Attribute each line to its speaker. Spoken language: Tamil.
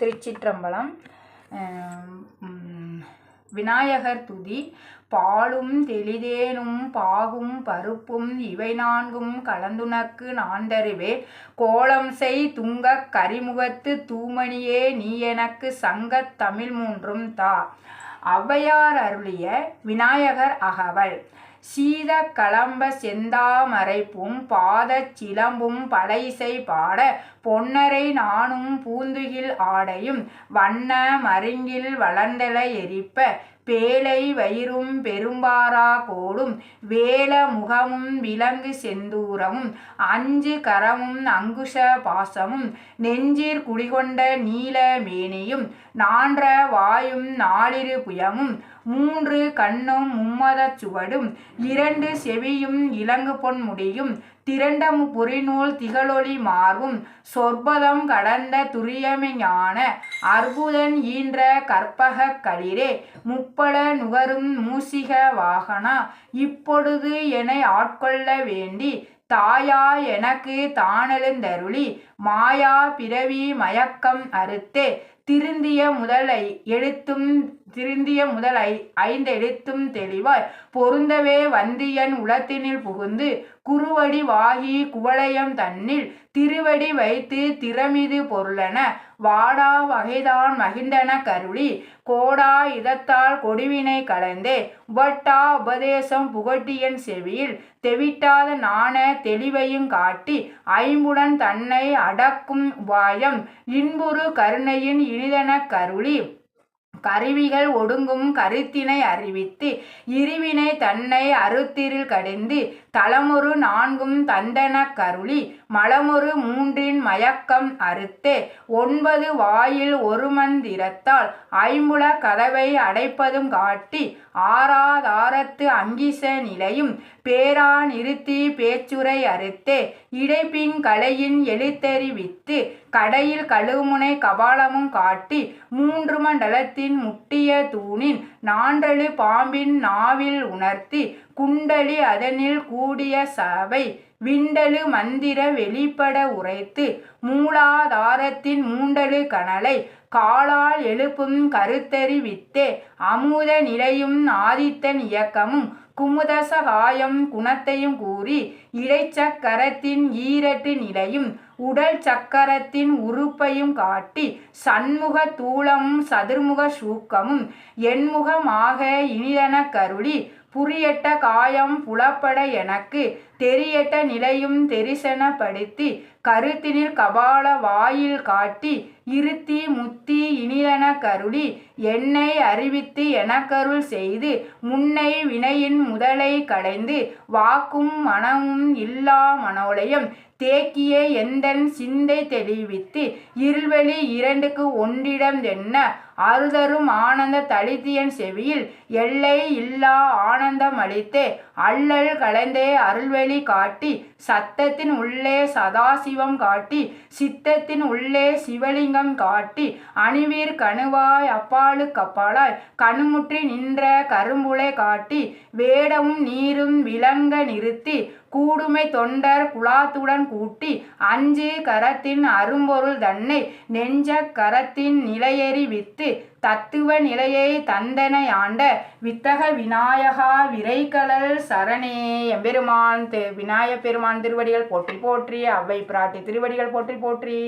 Speaker 1: திருச்சிற்றம்பலம் விநாயகர் துதி பாலும் தெளிதேனும் பாகும் பருப்பும் இவை நான்கும் கலந்துனக்கு நான் கோலம் செய் துங்க கரிமுகத்து தூமணியே நீ எனக்கு சங்க தமிழ் மூன்றும் தா அவ்வையார் அருளிய விநாயகர் அகவல் சீத கலம்ப செந்தாமரைப்பும் பாத சிலம்பும் படைசை பாட பொன்னரை நானும் பூந்துகில் ஆடையும் வண்ண மருங்கில் வளர்ந்தல எரிப்ப பேழை வயிறும் பெரும்பாரா கோடும் வேல முகமும் விலங்கு செந்தூரமும் அஞ்சு கரமும் அங்குஷ பாசமும் நெஞ்சிற் குடிகொண்ட நீல மேனியும் நான்ற வாயும் நாளிரு புயமும் மூன்று கண்ணும் மும்மத சுவடும் இரண்டு செவியும் இலங்கு பொன் முடியும் திரண்ட புரிநூல் திகழொளி மாறும் சொற்பதம் கடந்த துரியமையான அற்புதன் ஈன்ற கற்பக களிரே முப்பட நுகரும் மூசிக வாகனா இப்பொழுது என ஆட்கொள்ள வேண்டி தாயா எனக்கு தானெழுந்தருளி மாயா பிறவி மயக்கம் அறுத்தே திருந்திய முதலை எழுத்தும் திருந்திய முதலை ஐந்தெழுத்தும் தெளிவாய் பொருந்தவே வந்தியன் உளத்தினில் புகுந்து குறுவடி வாகி குவளையம் தன்னில் திருவடி வைத்து திறமிது பொருளென வாடா வகைதான் மகிந்தன கருளி கோடா இதத்தால் கொடிவினை கலந்தே உபட்டா உபதேசம் புகட்டியன் செவியில் தெவிட்டாத நாண தெளிவையும் காட்டி ஐம்புடன் தன்னை அடக்கும் உபாயம் இன்புறு கருணையின் இனிதென கருளி கருவிகள் ஒடுங்கும் கருத்தினை அறிவித்து இருவினை தன்னை அறுத்திரில் கடிந்து தலமொரு நான்கும் தந்தன கருளி மலமொரு மூன்றின் மயக்கம் அறுத்தே ஒன்பது வாயில் ஒரு மந்திரத்தால் ஐம்புல கதவை அடைப்பதும் காட்டி ஆறாதாரத்து அங்கிச நிலையும் பேரா நிறுத்தி பேச்சுரை அறுத்தே இடைப்பின் கலையின் எழுத்தறிவித்து கடையில் கழுவுமுனை கபாலமும் காட்டி மூன்று மண்டலத்தின் முட்டிய தூணின் நான்றழு பாம்பின் நாவில் உணர்த்தி குண்டலி அதனில் கூடிய சபை விண்டலு மந்திர வெளிப்பட உரைத்து மூலாதாரத்தின் மூண்டலு கனலை காலால் எழுப்பும் கருத்தறிவித்தே அமுத நிலையும் ஆதித்தன் இயக்கமும் குமுதசகாயம் குணத்தையும் கூறி இழைச்சக்கரத்தின் ஈரட்டு நிலையும் உடல் சக்கரத்தின் உறுப்பையும் காட்டி சண்முக தூளமும் சதுர்முக சூக்கமும் எண்முகமாக இனிதன கருளி புரியட்ட காயம் புலப்பட எனக்கு தெரியட்ட நிலையும் தெரிசனப்படுத்தி கருத்தினில் கபால வாயில் காட்டி இருத்தி முத்தி இனிதன கருளி என்னை அறிவித்து எனக்கருள் செய்து முன்னை வினையின் முதலை கடைந்து வாக்கும் மனமும் இல்லா மனோலயம் தேக்கிய எந்தன் சிந்தை தெளிவித்து இருள்வெளி இரண்டுக்கு ஒன்றிடம் என்ன அறுதரும் ஆனந்த தளித்தியன் செவியில் எல்லை இல்லா ஆனந்தம் அளித்தே அல்லல் கலந்தே அருள்வெளி காட்டி சத்தத்தின் உள்ளே சதாசிவம் காட்டி சித்தத்தின் உள்ளே சிவலிங்கம் காட்டி அணிவீர் கணுவாய் அப்பாலு கப்பாலாய் கணுமுற்றி நின்ற கரும்புளை காட்டி வேடமும் நீரும் விளங்க நிறுத்தி கூடுமை தொண்டர் குலாத்துடன் கூட்டி அஞ்சு கரத்தின் அரும்பொருள் தன்னை நெஞ்ச கரத்தின் நிலையறி வித்து தத்துவ நிலையை தந்தனை ஆண்ட வித்தக விநாயகா விரைக்கலல் சரணே எம்பெருமான் விநாயக பெருமான் திருவடிகள் போற்றி போற்றி அவ்வை பிராட்டி திருவடிகள் போற்றி போற்றி